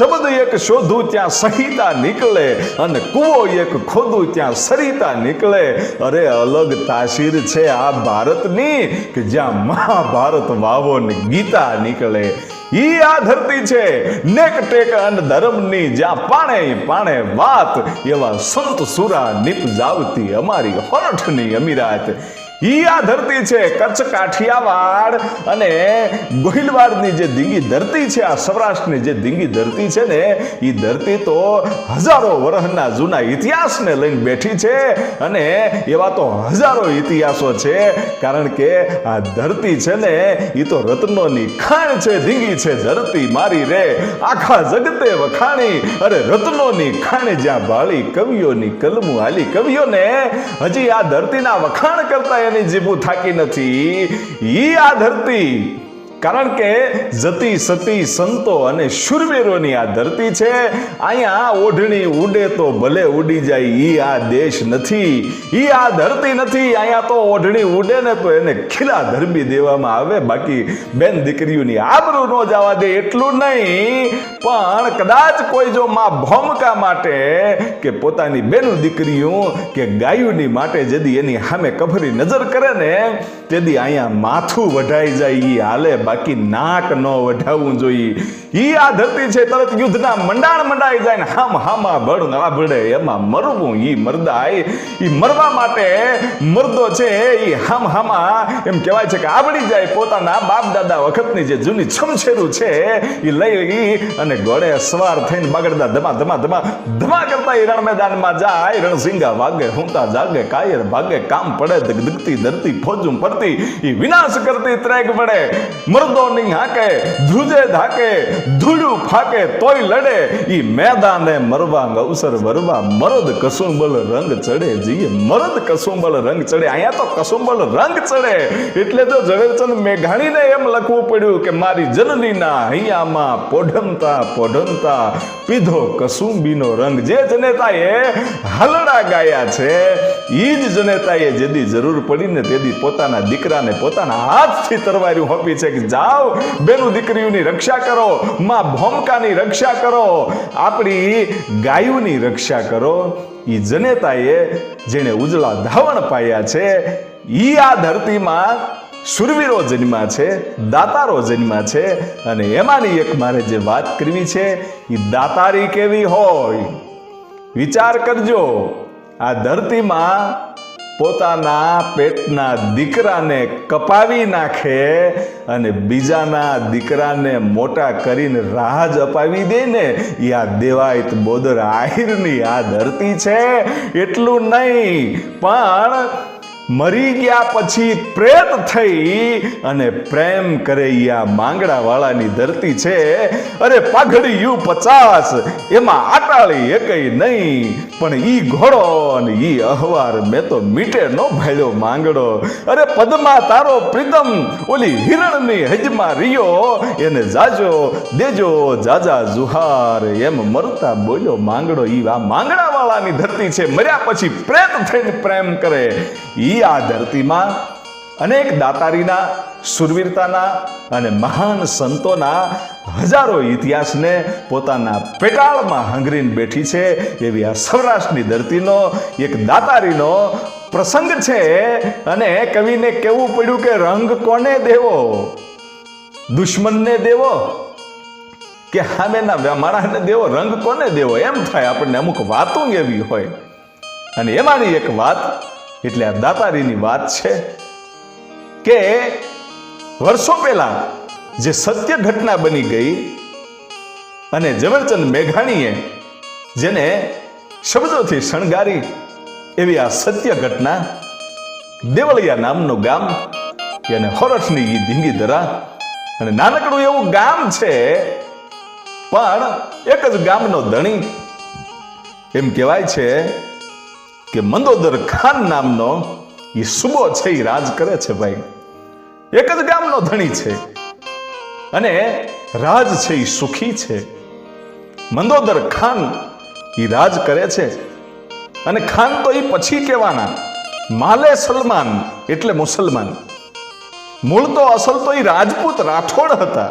શબ્દ એક શોધું ત્યાં સહિતા નીકળે અને કૂવો એક ખોદું ત્યાં સરિતા નીકળે. અરે અલગ તાસીર છે આ ભારતની કે જ્યાં મહાભારત વાવો ને ગીતા નીકળે. ઈ આ ધરતી છે. નેક ટેક અને ધર્મની જ્યાં પાણે પાણે વાત. એવા સંત સુરા નિપજાવતી અમારી હરઠની અમીરાત. ઈ ધરતી છે, કચ્છ કાઠિયાવાડ. અને ગોહિલવાડની જે ધીંગી ધરતી છે, આ સૌરાષ્ટ્રની જે ધીંગી ધરતી છે ને એ ધરતી તો હજારો વર્ષના જૂના ઇતિહાસને લઈને બેઠી છે. અને એવા તો હજારો ઇતિહાસો છે, કારણ કે આ ધરતી છે ને એ તો રત્નોની ખાણ છે ધીંગી છે, ધરતી મારી રે. આખા જગતે વખાણી, અરે રત્નોની ખાણ જ્યાં બાળી કવિઓની કલમું હાલી કવિઓને, હજી આ ધરતીના વખાણ કરતા એની જીભું થાકી નથી. ઈ આ ધરતી કારણ કે જતી સતી સંતો અને શુરવીરોની આ ધરતી છે, અહીંયા ઓઢણી ઉડે તો ભલે ઉડી જાય, ઈ આ દેશ નથી. ઈ આ ધરતી નથી, અહીંયા તો ઓઢણી ઉડે ને તો એને ખીલા ધરબી દેવામાં આવે. બાકી બેન દીકરીઓની આબરૂ ન જવા દે એટલું નહીં, પણ કદાચ કોઈ જો માં ભોમકા માટે કે પોતાની બેનું દીકરીઓ કે ગાયુની માટે જદી એની સામે કફરી નજર કરે ને તેદી અહીંયા માથું વઢાઈ જાય એ હાલે. બાકી નાક ન વઢાવવું જોઈએ. ઈ આ ધરતી છે, તરત યુદ્ધના મંડાણ મંડાઈ જાય ને હામ હામા ભળ ના ભળે. એમાં મરવું એ મરદાય એ મરવા માટે મરદો છે એ હામ હામા એમ કહેવાય છે કે આવડી જાય. પોતાના બાપ દાદા વખતની જે જૂની છમછેરું છે એ લઈ ગઈ અને ઘોડે સવાર થઈને બગડતા ધમા ધમા ધમા ધમા કરતા એ રણ મેદાનમાં જાય. રણસિંગા વાગે, હુંતા જાગે, કાયર ભાગે, કામ પડે, ધગધગતી ધરતી ફોજું પડતી ઈ વિનાશ કરતી ત્રેગ પડે મરદો ની હાકે, ધ્રુજે ધાકે, ધૂળું ફાકે તોય લડે. ઈ મેદાને મરવા અવસર વરવા, મરદ કસુંબલ રંગ ચડે જીએ, મરદ કસુંબલ રંગ ચડે. અહીંયા તો કસુંબલ રંગ એટલે તો ઝવેરચંદ મેઘાણીને એમ લખવું પડ્યું કે મારી જનનીના હૈયામાં પોઢમતા પોઢમતા પીધો કસુંબીનો રંગ. જે જનેતાએ હલડા ગાયા છે, ઈ જ જનેતાએ જેદી જરૂર પડીને તેદી પોતાના દીકરાને પોતાના હાથથી તરવાર્યું હોપી છે કે જાઓ, બેનું દીકરીઓની રક્ષા કરો, માં ભોમકાની રક્ષા કરો, આપણી ગાયોની રક્ષા કરો. ઈ જનેતાએ જેણે ઉજળા ધાવણ પાયા છે, ઈ આ ધરતીમાં સુરવીરો જન્મા છે, દાતારો જન્મા છે, અને એમાંની એક મારે જે વાત કરવી છે એ દાતારી કેવી હોય? વિચાર કરજો, આ ધરતીમાં પોતાના પેટના દીકરાને કપાવી નાખે અને બીજાના દીકરાને મોટા કરીને રાજ અપાવી દે ને. એ આ દેવાયત બોદર આહિરની આ ધરતી છે. એટલું નહીં, પણ મરી ગયા પછી પ્રેત થઈ અને પ્રેમ કરે આ માંગડા વાળાની ધરતી છે. અરે પાઘડી યુ પચાસ, એમાં આટાળી એકઈ નહીં. પણ ઈ ઘોડો અને ઈ અહવાર મેં તો મીટે નો ભાળ્યો માંગડો. અરે પદમાં તારો પ્રીતમ, ઓલી હિરણની હજમાં રિયો. એને જાજો, દેજો જાજા જુહાર. એમ મરતા બોલ્યો માંગડો ઈ આ માંગડા વાળાની ધરતી છે. મર્યા પછી પ્રેત થઈને પ્રેમ કરે. ઈ આ ધરતીમાં અનેક દાતારીના, સુરવીરતાના અને મહાન સંતોના હજારો ઇતિહાસને પોતાના પેટાળમાં હંગરીને બેઠી છે. એવી આ સૌરાષ્ટ્રની ધરતીનો એક દાતારીનો પ્રસંગ છે. અને કવિને કેવું પડ્યું કે રંગ કોને દેવો? દુશ્મનને દેવો? કે સામેના માણસને દેવો, રંગ કોને દેવો? એમ થાય આપણને અમુક વાતો એવી હોય. અને એમાંની એક વાત, એટલે આ દાતારીની વાત છે કે વર્ષો પહેલા જે સત્ય ઘટના બની ગઈ અને ઝવેરચંદ મેઘાણીએ જેને શબ્દોથી શણગારી એવી આ સત્ય ઘટના દેવળિયા નામનું ગામ એને હોરઠની ધીંગી ધરા. અને નાનકડું એવું ગામ છે પણ એક જ ગામનો ધણી એમ કહેવાય છે કે મંદોદર ખાન નામનો એ સુબો છે એ રાજ કરે છે ભાઈ. એક જ ગામનો ધણી છે અને રાજ છે એ સુખી છે. મંદોદર ખાન એ રાજ કરે છે અને ખાન તો એ પછી કહેવાના. માલે સલમાન એટલે મુસલમાન. મૂળ તો અસલ તો એ રાજપૂત રાઠોડ હતા.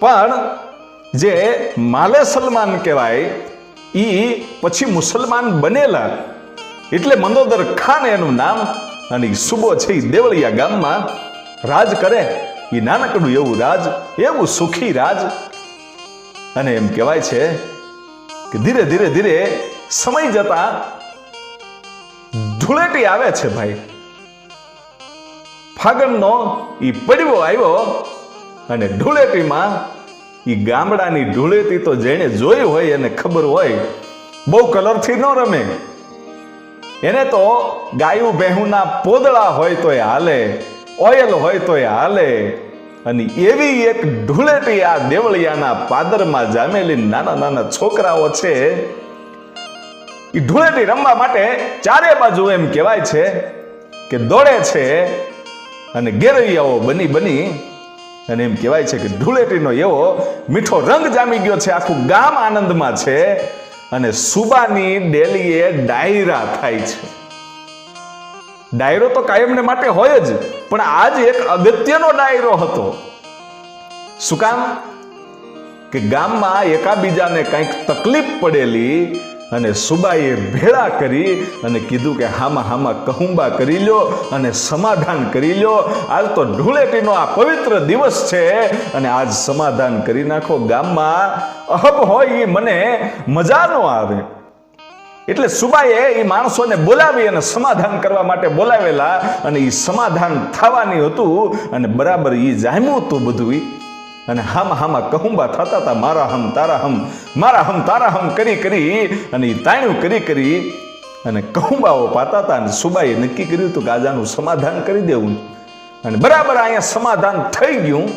પણ જે માલે સલમાન કહેવાય એ પછી મુસલમાન બનેલા. એટલે મંદોદર ખાન એનું નામ અને સુબો છે ઈ દેવળિયા ગામમાં રાજ કરે. એ નાનકડું એવું રાજ, એવું સુખી રાજ. અને એમ કહેવાય છે કે ધીરે ધીરે ધીરે સમય જતા ધૂળેટી આવે છે ભાઈ. ફાગણનો એ પડવો આવ્યો અને ધૂળેટીમાં ઈ ગામડાની ધૂળેટી તો જેણે જોઈ હોય એને ખબર હોય, બહુ કલરથી ન રમે. એને તો ગાયું ભેહુના પોદળા હોય તોય હાલે, ઓયલ હોય તોય હાલે, અને એવી એક ધૂળેટી આ દેવળિયાના પાદરમાં જામેલી નાના નાના છોકરાઓ છે. એ ધૂળેટી રમવા માટે ચારે બાજુ એમ કહેવાય છે કે દોડે છે અને ગેરૈયાઓ બની બની અને એમ કહેવાય છે કે ધૂળેટીનો એવો મીઠો રંગ જામી ગયો છે, આખું ગામ આનંદમાં છે અને સુબાની ડેલીએ ડાયરા થાય છે. ડાયરો તો કાયમને માટે હોય જ, પણ આજ એક અગત્યનો ડાયરો હતો. શું કામ? કે ગામમાં એકાબીજાને કંઈક તકલીફ પડેલી અને સુબાઈએ ભેળા કરી અને કીધું કે હામાં હામાં કહુંબા કરી લ્યો અને સમાધાન કરી લ્યો. આજ તો ધૂળેટીનો આ પવિત્ર દિવસ છે અને આજ સમાધાન કરી નાખો ગામમાં. અહબ હોય એ મને મજા ન આવે. એટલે સુબાએ એ માણસોને બોલાવી અને સમાધાન કરવા માટે બોલાવેલા અને એ સમાધાન થવાની હતું અને બરાબર એ જામ્યું હતું બધું. અને હામ હામાં કહુંબા થતા હતા મારા હમ તારા હમ, મારા હમ તારા હમ કરી કરી અને એ તાણ્યું કરી કરી અને કહુંબાઓ પાતા હતા અને સુબાએ નક્કી કર્યું હતું કે આજાનું સમાધાન કરી દેવું. અને બરાબર અહીંયા સમાધાન થઈ ગયું.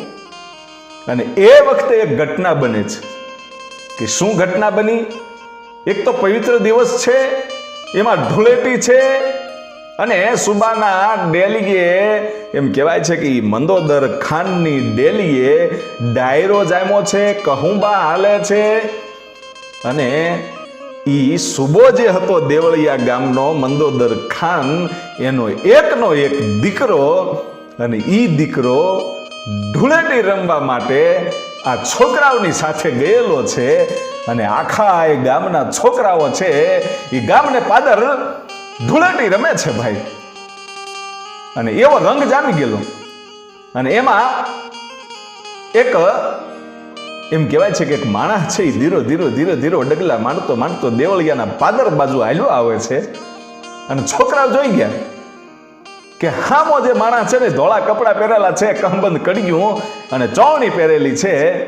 અને એ વખતે એક ઘટના બને છે. કે શું ઘટના બની? એક તો પવિત્ર દિવસ છે, એમાં ધૂળેટી છે અને સુબાના ડેલીએ એમ કહેવાય છે કે મંદોદર ખાનની ડેલીએ ડાયરો જામ્યો છે, કહુંબા હાલે છે. અને ઈ સુબો જે હતો દેવળિયા ગામનો મંદોદર ખાન, એનો એકનો એક દીકરો અને ઈ દીકરો ધૂળેટી રમવા માટે આ છોકરાઓની સાથે ગયેલો છે. અને આખા એ ગામના છોકરાઓ છે એ ગામને પાદર ધૂળેટી રમે છે ભાઈ. અને એવો રંગ જામી ગયેલો. અને એમાં એક એમ કહેવાય છે કે એક માણસ છે એ ધીરો ધીરો ધીરો ધીરો ડગલા માંડતો માંડતો દેવળિયાના પાદર બાજુ હાલ્યો આવે છે. અને છોકરાઓ જોઈ ગયા કે હામો જે માણસ છે ને ધોળા કપડાં પહેરેલા છે, કમબંધ કડિયું અને ચોણી પહેરેલી છે.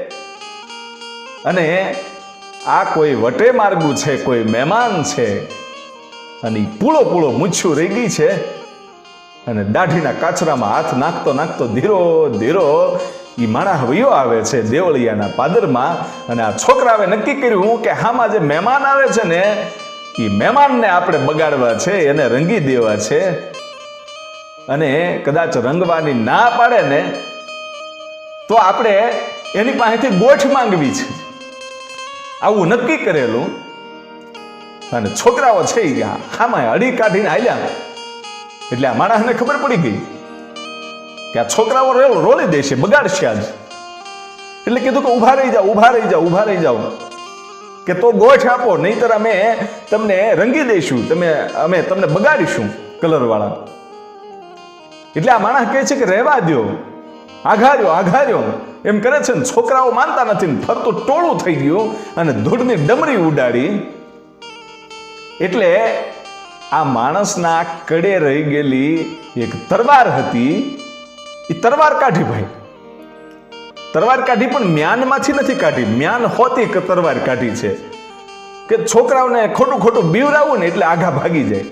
અને આ કોઈ વટે માર્ગું છે, કોઈ મહેમાન છે. અને એ પૂળો પૂળો મૂછ્યું રહી ગઈ છે. અને દાઢીના કાચરામાં હાથ નાખતો નાખતો ધીરો ધીરો એ માણા વયો આવે છે દેવળિયાના પાદરમાં. અને આ છોકરાએ નક્કી કર્યું કે હામાં જે મહેમાન આવે છે ને એ મહેમાનને આપણે બગાડવા છે, એને રંગી દેવા છે. અને કદાચ રંગવાની ના પાડે ને, તો આપણે એની પાસેથી ગોઠ માંગવી છે. આવું નક્કી કરેલું. અને છોકરાઓ છે ઈ હામાં અડી કાઢીને આવ્યા એટલે આ માણસને ખબર પડી ગઈ કે આ છોકરાઓ રેલ દેશે બગાડશે આજ. એટલે કીધું કે ઊભા રહી જાઓ, ઊભા રહી જાઓ, ઊભા રહી જાઓ. કે તો ગોઠ આપો, નહીતર અમે તમને રંગી દઈશું, તમે, અમે તમને બગાડીશું કલરવાળા. એટલે આ માણસ કહે છે કે રહેવા દ્યો. આઘાર્યો આઘાર્યો. એમ કરે છે ને, છોકરાઓ માનતા નથી ફરતું ટોળું થઈ ગયું અને ધૂળની ડમરી ઉડાડી એટલે આ માણસના કડે રહી ગયેલી એક તરવાર હતી. એ તરવાર કાઢી ભાઈ. તરવાર કાઢી પણ મ્યાનમાંથી નથી કાઢી. મ્યાન હોતી કે તરવાર કાઢી છે. કે છોકરાઓને ખોટું ખોટું બીવરાવું ને એટલે આઘા ભાગી જાય.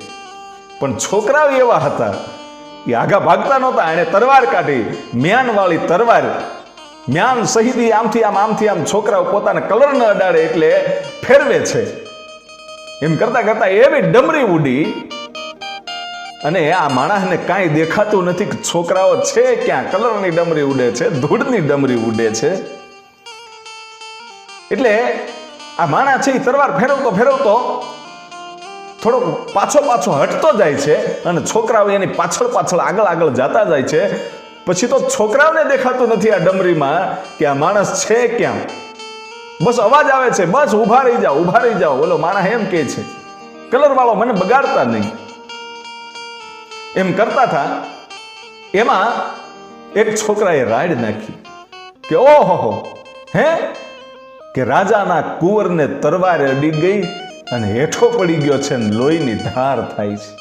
પણ છોકરાઓ એવા હતા. એ આઘા ભાગતા નહોતા, એણે તરવાર કાઢી. મ્યાનવાળી તરવાર. મ્યાન શહીદી આમથી આમ આમથી આમ છોકરાઓ પોતાના કલર ન અડાડે એટલે ફેરવે છે. એમ કરતા કરતા એવી ડમરી ઉડી અને આ માણસને કાંઈ દેખાતું નથી કે છોકરાઓ છે ક્યાં? કલરની ડમરી ઉડે છે, ધૂળની ડમરી ઉડે છે. એટલે આ માણસ છે એ તરવાર ફેરવતો ફેરવતો થોડોક પાછો પાછો હટતો જાય છે અને છોકરાઓ એની પાછળ પાછળ આગળ આગળ જતા જાય છે. પછી તો છોકરાઓને દેખાતું નથી આ ડમરીમાં કે આ માણસ છે ક્યાં? બસ અવાજ આવે છે, બસ ઊભા રહી જાઓ, ઊભા રહી જાઓ. બોલો, માણસ એમ કે છે કલર વાળો મને બગાડતા નહીં. એમ કરતા હતા, એમાં એક છોકરાએ રાડ નાખી કે, ઓહો હે? કે રાજાના કુંવરને તરવારે અડી ગઈ અને હેઠો પડી ગયો છે ને લોહીની ધાર થાય છે.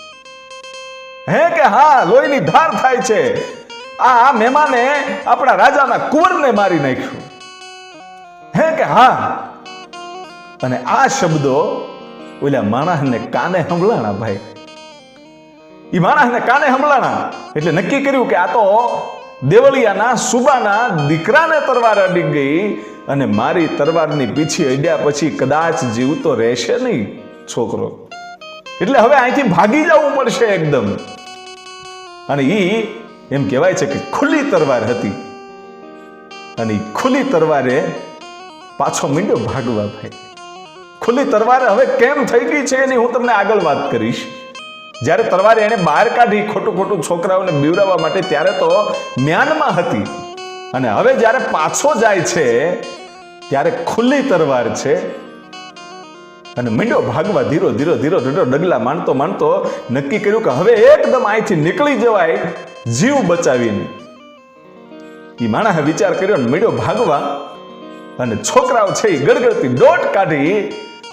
હે કે હા, લોહીની ધાર થાય છે. આ મહેમાને આપણા રાજાના કુંવરને મારી નાખ્યું. હે કે હા? અને આ શબ્દો ઓલા માણસને કાને સંભળાણા ભાઈ? એ માણસને કાને સંભળાણા એટલે નક્કી કર્યું કે આ તો દેવળિયાના સુબાના દીકરાને તરવાર અડી ગઈ અને મારી તરવારની પીછી અડ્યા પછી કદાચ જીવતો રહેશે નહીં, છોકરો. એટલે હવે અહીંથી ભાગી જવું પડશે એકદમ. અને એ એમ કહેવાય છે કે ખુલ્લી તરવાર હતી. અને ખુલ્લી તરવારે પાછો મીંડો ભાગવા ભાઈ. ખુલ્લી તરવારે હવે કેમ થઈ ગઈ છે એની હું તમને આગળ વાત કરીશ. જ્યારે તરવારે એને બહાર કાઢી ખોટું ખોટું છોકરાઓને બીવડાવવા માટે ત્યારે તો મ્યાનમાં હતી. અને હવે જ્યારે પાછો જાય છે, ત્યારે ખુલ્લી તરવાર છે. અને મીંડો ભાગવા ધીરો ધીરો ધીરો ધીરો ડગલા માનતો માનતો નક્કી કર્યું કે હવે એકદમ અહીંથી નીકળી જવાય, જીવ બચાવીને. એ માણસે વિચાર કર્યો મીંડો ભાગવા અને છોકરાઓ છે ગડગડતી દોટ કાઢી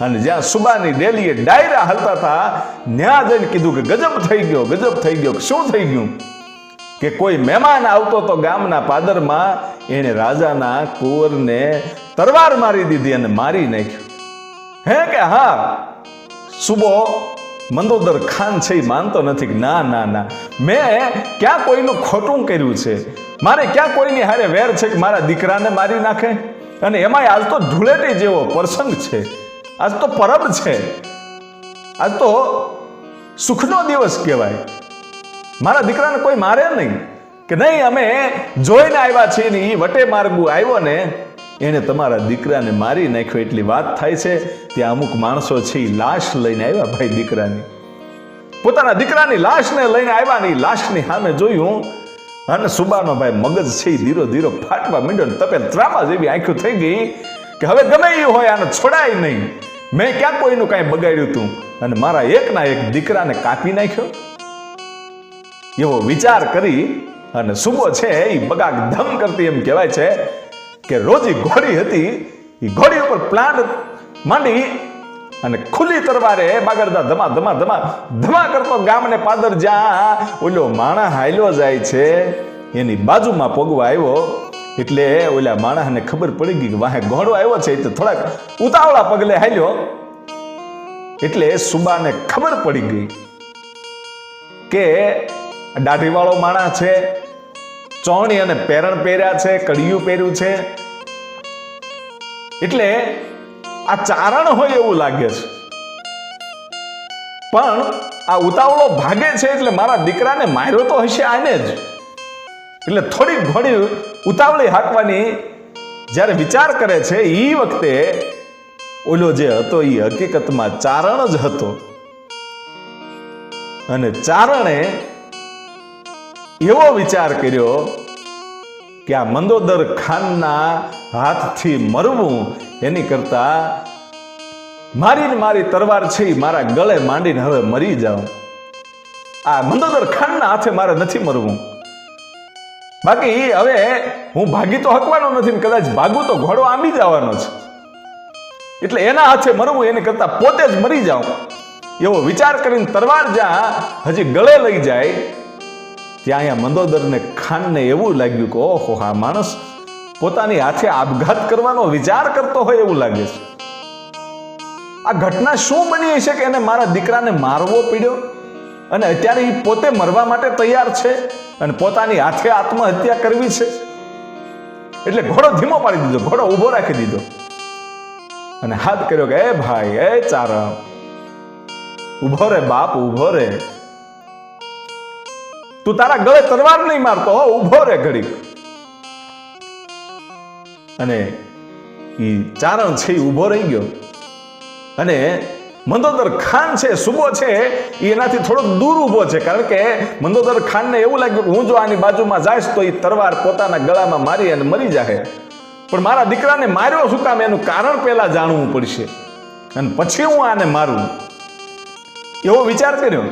અને જ્યાં સુબાની ડેલીએ ડાયરા હાલતા હતા ત્યાં જઈને કીધું કે ગજબ થઈ ગયો, ગજબ થઈ ગયો શું થઈ ગયું? કે કોઈ મહેમાન આવતો તો ગામના પાદરમાં એણે રાજાના કુંવરને તરવાર મારી દીધી અને મારી નાખ્યું. હે કે હા? સુબો, મંદોદર ખાન છે એ માનતો નથી કે ના ના ના. મેં ક્યાં કોઈનું ખોટું કર્યું છે? મારે ક્યાં કોઈની હારે વેર છે કે મારા દીકરાને મારી નાખે? અને એમાંય આજ તો ધૂળેટી જેવો પ્રસંગ છે. આજ તો પરબ છે. આજ તો સુખનો દિવસ કહેવાય. મારા દીકરાને કોઈ મારે નહીં કે નહીં, અમે જોઈને આવ્યા છીએ ને એ વટે માર્ગુ આવ્યો ને એને તમારા દીકરાને મારી નાખ્યો. એટલી વાત થાય છે, ત્યાં અમુક માણસો છે એ લાશ લઈને આવ્યા ભાઈ દીકરાની. પોતાના દીકરાની લાશને લઈને આવ્યા ને લાશની સામે જોયું અને સુબાનો ભાઈ મગજ છે ધીરો ધીરો ફાટવા મીંડો ને તપે ત્રામા જેવી આંખ્યું થઈ ગઈ કે હવે ગમે એ હોય આને છોડાય નહીં. મેં ક્યાં કોઈનું કાંઈ બગાડ્યું તું? અને મારા એકના એક દીકરાને કાપી નાખ્યો? એવો વિચાર કરી અને સુબો છે એ બગાક ધમ કરતી એમ કહેવાય છે કે રોજી ઘોડી હતી એ ઘોડી ઉપર પ્લાન્ટ માંડી અને ખુલ્લી તરવારે બાગડદા ધમા ધમા ધમા ધમા કરતો ગામને પાદર જ્યાં ઓલો માણા હાલ્યો જાય છે. એની બાજુમાં પોગવા આવ્યો. એટલે ઓલા માણસને ખબર પડી ગઈ કે વાહે ઘોડો આવ્યો છે. તો થોડાક ઉતાવળા પગલે હાલ્યો. એટલે સુબાને ખબર પડી ગઈ કે દાઢીવાળો માણસ છે. ચોણી અને પેરણ પહેર્યા છે, કડિયું પહેર્યું છે. એટલે આ ચારણ હોય એવું લાગે છે. પણ આ ઉતાવળો ભાગે છે એટલે મારા દીકરાને માર્યો તો હશે આને જ. એટલે થોડીક ઘણી ઉતાવળી હાંકવાની જ્યારે વિચાર કરે છે એ વખતે ઓલો જે હતો એ હકીકતમાં ચારણ જ હતો. અને ચારણે એવો વિચાર કર્યો કે આ મંદોદર ખાનના હાથથી મરવું એની કરતા મારીને મારી તરવાર છે મારા ગળે માંડીને હવે મરી જાઉં. આ મંદોદર ખાનના હાથે મારે નથી મરવું. બાકી હવે હું ભાગી તો હકવાનો નથી કદાચ ભાગું તો ઘોડો આંબી જવાનો છે. એટલે એના હાથે મરવું એની કરતા પોતે જ મરી જાઉં. એવો વિચાર કરીને તરવાર જ્યાં હજી ગળે લઈ જાય, ત્યાં અહીંયા મંદોદરને ખાનને એવું લાગ્યું કે ઓહો હા માણસ પોતાની હાથે આપઘાત કરવાનો વિચાર કરતો હોય એવું લાગે છે. આ ઘટના શું બની હશે કે એને મારા દીકરાને મારવો પડ્યો? અને અત્યારે એ પોતે મરવા માટે તૈયાર છે અને પોતાની હાથે આત્મહત્યા કરવી છે? એટલે ઘોડો ધીમો પાડી દીધો, ઘોડો ઊભો રાખી દીધો. અને હાથ કર્યો કે, એ ભાઈ, એ ચારમ ઊભો રે બાપ, ઊભો રે. તું તારા ગળે તલવાર નહીં મારતો હો, ઊભો રે ઘડીક. અને એ ચારણ છે એ ઊભો રહી ગયો. અને મંદોદર ખાન છે, સુબો છે એ એનાથી થોડોક દૂર ઊભો છે. કારણ કે મંદોદર ખાનને એવું લાગ્યું કે હું જો આની બાજુમાં જઈશ તો એ તરવાર પોતાના ગળામાં મારી અને મરી જાહે. પણ મારા દીકરાને માર્યો શું કામ? એનું કારણ પહેલા જાણવું પડશે. અને પછી હું આને મારું. એવો વિચાર કર્યો.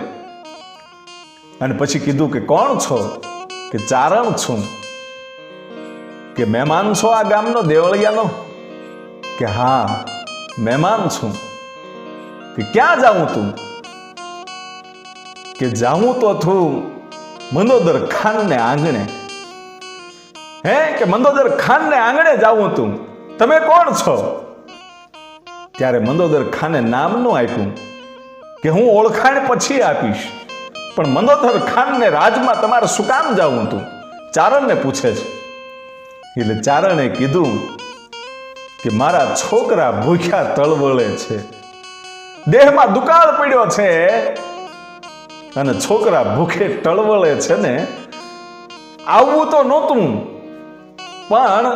અને પછી કીધું કે કોણ છો? કે ચારણ છું. કે મહેમાન છો આ ગામનો દેવળિયાનો? કે હા, મહેમાન છું. કે ક્યાં જાઉં તું? કે જાઉં તો છું મંદોદર ખાનને આંગણે. હે, કે મંદોદર ખાનને આંગણે જાઉં તું? તમે કોણ છો? ત્યારે મંદોદર ખાને નામનું આપ્યું કે હું ઓળખાણ પછી આપીશ. પણ મંદોદર ખાનને રાજમાં તમારે શું કામ જાવું તું? ચારણને પૂછે છે. એટલે ચારણે કીધું કે મારા છોકરા ભૂખ્યા તળવળે છે. દેહમાં દુકાળ પડ્યો છે અને છોકરા ભૂખે ટળવળે છે ને, આવવું તો નહોતું, પણ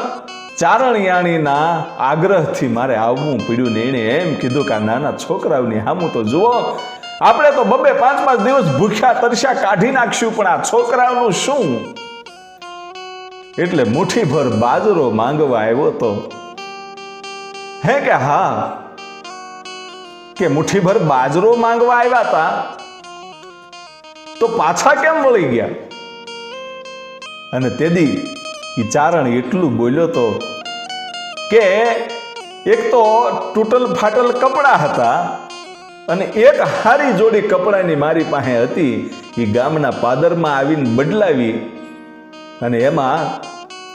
ચારણિયાણીના આગ્રહથી મારે આવવું પડ્યું ને એણે એમ કીધું કે નાના છોકરાઓની હામું તો જુઓ, આપણે તો બબે પાંચ પાંચ દિવસ ભૂખ્યા તરસ્યા કાઢી નાખશું, પણ આ છોકરાઓનું શું? એટલે મુઠ્ઠીભર બાજરો માંગવા આવ્યો તો, હે કે હા? કે મુઠ્ઠીભર બાજરો માંગવા આવ્યા હતા તો પાછા કેમ વળી ગયા? અને તેદી એ ચારણ એટલું બોલ્યો તો, કે એક તો તૂટલ ફાટલ કપડાં હતા અને એક હારી જોડી કપડાની મારી પાસે હતી. એ ગામના પાદરમાં આવીને બદલાવી અને એમાં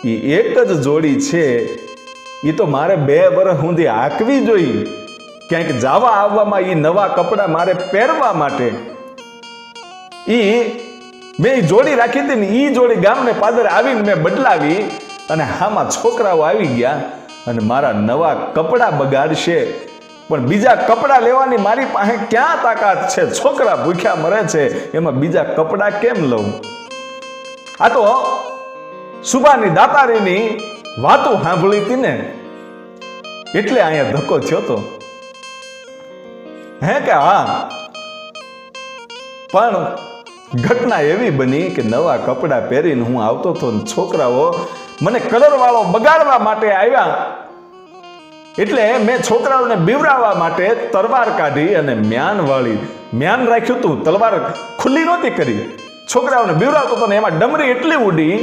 એ એક જ જોડી છે એ તો મારે બે વર્ષ સુધી હાંકવી જોઈ ક્યાંક જવા આવવામાં એ નવા કપડાં મારે પહેરવા માટે. એ મેં જોડી રાખી હતી ને એ જોડી ગામને પાદર આવીને મેં બદલાવી અને હામાં છોકરાઓ આવી ગયા અને મારા નવા કપડાં બગાડશે. પણ બીજા કપડાં લેવાની મારી પાસે ક્યાં તાકાત છે? છોકરા ભૂખ્યા મરે છે, એમાં બીજા કપડાં કેમ લઉં? આ તો સુબાની દાતારીની વાતો સાંભળી હતી ને, એટલે અહીંયા ધક્કો થયો તો. હે કે હા? પણ ઘટના એવી બની કે નવા કપડાં પહેરીને હું આવતો હતો ને છોકરાઓ મને કલર વાળો બગાડવા માટે આવ્યા. એટલે મેં છોકરાઓને બીવરાવવા માટે તલવાર કાઢી અને મ્યાન વાળી મ્યાન રાખ્યું હતું, તલવાર ખુલ્લી નહોતી કરી. છોકરાઓને બીવરાવતો હતો ને એમાં ડમરી એટલી ઉડી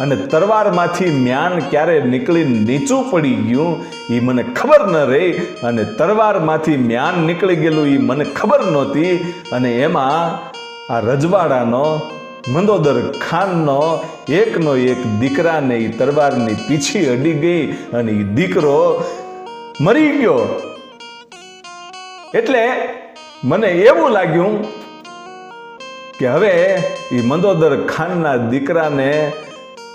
અને તરવારમાંથી મ્યાન ક્યારે નીકળી નીચું પડી ગયું એ મને ખબર ન રહી. અને તરવારમાંથી મ્યાન નીકળી ગયેલું એ મને ખબર નહોતી. અને એમાં આ રજવાડાનો, મંદોદર ખાનનો, એકનો એક દીકરાને એ તરવારની પીછી અડી ગઈ અને એ દીકરો મરી ગયો. એટલે મને એવું લાગ્યું કે હવે એ મંદોદર ખાનના દીકરાને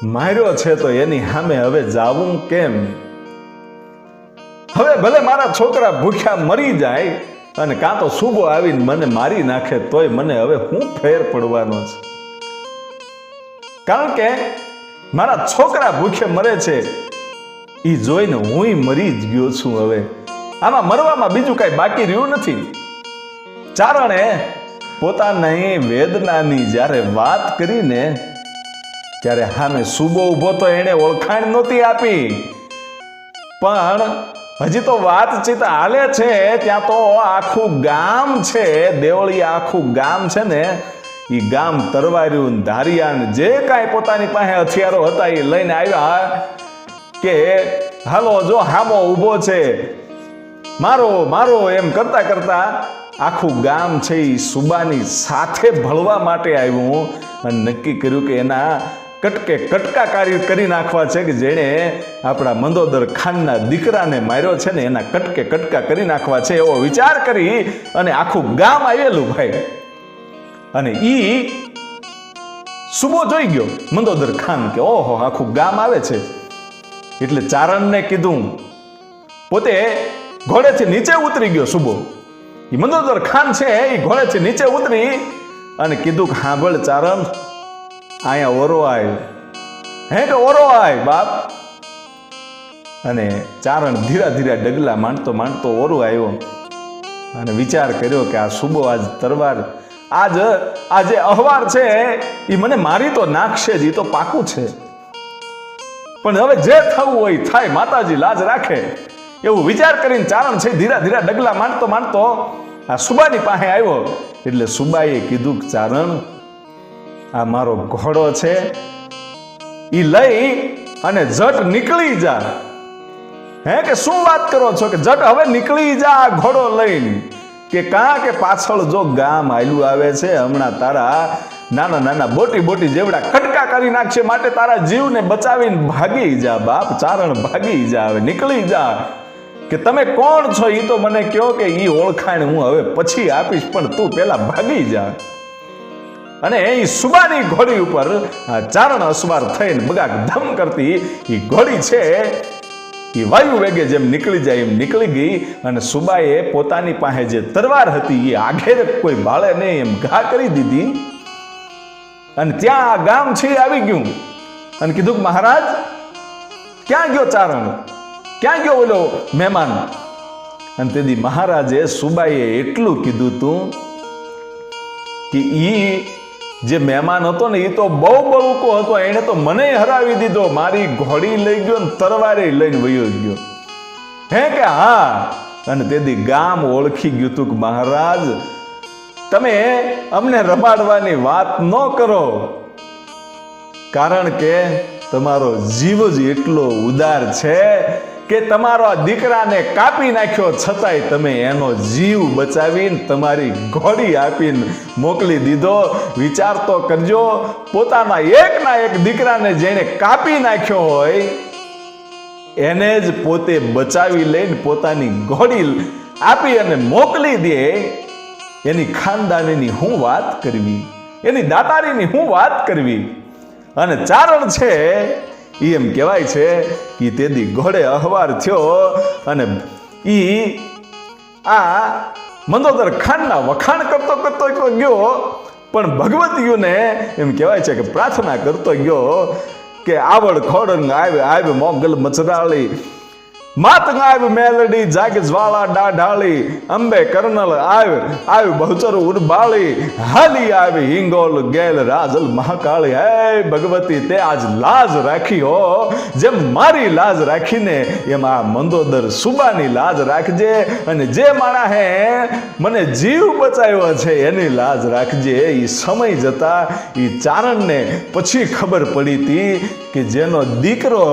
માર્યો છે તો એની સામે હવે જાવું કેમ? હવે ભલે મારા છોકરા ભૂખ્યા મરી જાય અને કાં તો સુબો આવીને મને મારી નાખે તોય મને હવે હું ફેર પડવાનો છે. કારણ કે મારા છોકરા ભૂખે મરે છે એ જોઈને હુંય મરી જ ગયો છું હવે. આમાં મરવામાં બીજું કાંઈ બાકી રહ્યું નથી. ચારણે પોતાની વેદનાની જ્યારે વાત કરીને ત્યારે હામે સુબો ઊભો તો એણે ઓળખાણ નહોતી આપી. પણ હજી તો વાતચીત હાલે છે, ત્યાં તો આખું ગામ છે, દેવળી આખું ગામ છે ને એ ગામ તરવાર્યું ધારિયાન જે કાંઈ પોતાની પાસે હથિયારો હતા એ લઈને આવ્યા. કે, હાલો, જો હામો ઊભો છે. મારો મારો એમ કરતા કરતા આખું ગામ છે એ સુબાની સાથે ભળવા માટે આવ્યું. અને નક્કી કર્યું કે એના કટકે કટકાકારી કરી નાખવા છે કે જેણે આપણા મંદોદર ખાનના દીકરાને માર્યો છે ને એના કટકે કટકા કરી નાખવા છે એવો વિચાર કરી અને આખું ગામ આવેલું ભાઈ. અને ઈ સુબો જોઈ ગયો મંદોદર ખાન કે ઓહો, આખું ગામ આવે છે. એટલે ચારણને કીધું. પોતે ઘોડેથી નીચે ઉતરી ગયો સુબો. એ મંદોદર ખાન છે એ ઘોડેથી નીચે ઉતરી અને કીધું કે હાંભળ ચારણ અહીંયા ઓરો આવ્યો હે કે ઓરો આય બાપ. અને ચારણ ધીરા ધીરા ડગલા માંડતો માંડતો ઓરો આવ્યો. અને વિચાર કર્યો કે આ સુબો આજ તરવાર, આજ આ જે અહવાર છે. એ મને મારી તો નાખશે જ એ તો પાકું છે. પણ હવે જે થવું હોય થાય, માતાજી લાજ રાખે. એવું વિચાર કરીને ચારણ છે, ધીરા ધીરા ડગલા માંડતો માંડતો આ સુબાની પાસે આવ્યો. એટલે સુબાએ કીધું કે ચારણ આ મારો ઘોડો છે. એ લઈ અને જટ નીકળી જા. હે કે શું વાત કરો છો કે જટ હવે નીકળી જા આ ઘોડો લઈને? કે કાં કે પાછળ જો ગામ આયલું આવે છે, હમણાં તારા નાના નાના બોટી બોટી જેવડા કટકા કરી નાખશે, માટે તારા જીવને બચાવીને ભાગી જા, બાપ ચારણ ભાગી જા, હવે નીકળી જા. કે તમે કોણ છો એ તો મને કહો કે એ ઓળખાણ હું હવે પછી આપીશ, પણ તું પેલા ભાગી જા. અને એ સુબાની ઘોડી ઉપર ચારણ અસવાર થઈને બગાક ધમ કરતી એ ઘોડી છે. એ વાયુ વેગે જેમ નીકળી જાય એમ નીકળી ગઈ અને સુબાએ પોતાની પાસે જે તરવાર હતી એ આઘેર કોઈ બાળે નહીં એમ ઘા કરી દીધી. અને ત્યાં આ ગામ છે આવી ગયું. અને કીધું કે મહારાજ, ક્યાં ગયો ચારણ? ક્યાં ગયો ઓલો મહેમાન? અને તેથી મહારાજે સુબાઈએ એટલું કીધું તું કે ઈ જે મહેમાન હતો ને એ તો બહુ બળુકો હતો. એને તો મને હરાવી દીધો. મારી ઘોડી લઈ ગયો ને તરવારે લઈને વયો ગયો. હે કે હા? અને તેથી ગામ ઓળખી ગયું તું કે મહારાજ, તમે અમને રમાડવાની વાત ન કરો. કારણ કે તમારો જીવ જ એટલો ઉદાર છે કે તમારો દીકરાને કાપી નાખ્યો છતાંય તમે એનો જીવ બચાવીને તમારી ઘોડી આપીને મોકલી દીધો. વિચાર તો કરજો, પોતાના એકના એક દીકરાને જેણે કાપી નાખ્યો હોય, એને જ પોતે બચાવી લઈને પોતાની ઘોડી આપી અને મોકલી દે. એની ખાનદાનીની હું વાત કરવી, એની દાતારીની હું વાત કરવી. અને ચારણ છે ઈ એમ કહેવાય છે કે તેદી ઘોડે અહવાર થયો અને ઈ આ મંદોદર ખાનના વખાણ કરતો કરતો ગયો, પણ ભગવતીઓને એમ કહેવાય છે કે પ્રાર્થના કરતો ગયો કે આવડ ખોડ આવે આવે મોગલ મચરાળી માત ગાય મેલડી જાગ જ્વાળા ડાઢાળી, અંબે કર્નલ આવ આવ બહુચર ઉડબાળી, હાલી આવ હિંગોલ ગેલ રાજલ મહાકાળી. હે ભગવતી, તે આજ લાજ રાખી હો જેમ મારી લાજ રાખીને એમ આ મંદોદર સુબાની લાજ રાખજે અને જે માણા હે મને જીવ બચાવ્યો છે એની લાજ રાખજે. એ સમય જતા એ ચારણને પછી ખબર પડી હતી કે જેનો દીકરો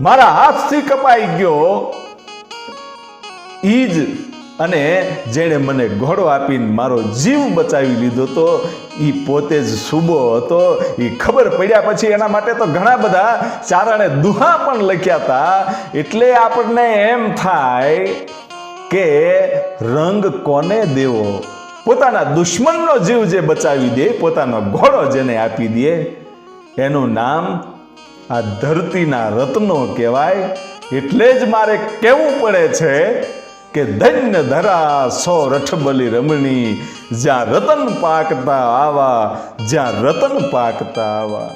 મારા હાથથી કપાઈ ગયો. ઈ જ અને જેણે મને ઘોડો આપીને મારો જીવ બચાવી લીધો તો એ પોતે જ સુબો હતો. એ ખબર પડ્યા પછી એના માટે તો ઘણા બધા ચારણે દુહા પણ લખ્યા હતા એટલે આપણને એમ થાય કે રંગ કોને દેવો? પોતાના દુશ્મનનો જીવ જે બચાવી દે, પોતાનો ઘોડો જેને આપી દે, એનું નામ આ ધરતીના રત્નો કહેવાય, એટલે જ મારે કહેવું પડે છે કે ધન્ય ધરા સો રઠબલી રમણી, જ્યાં રતન પાકતા આવા, જ્યાં રતન પાકતા આવા.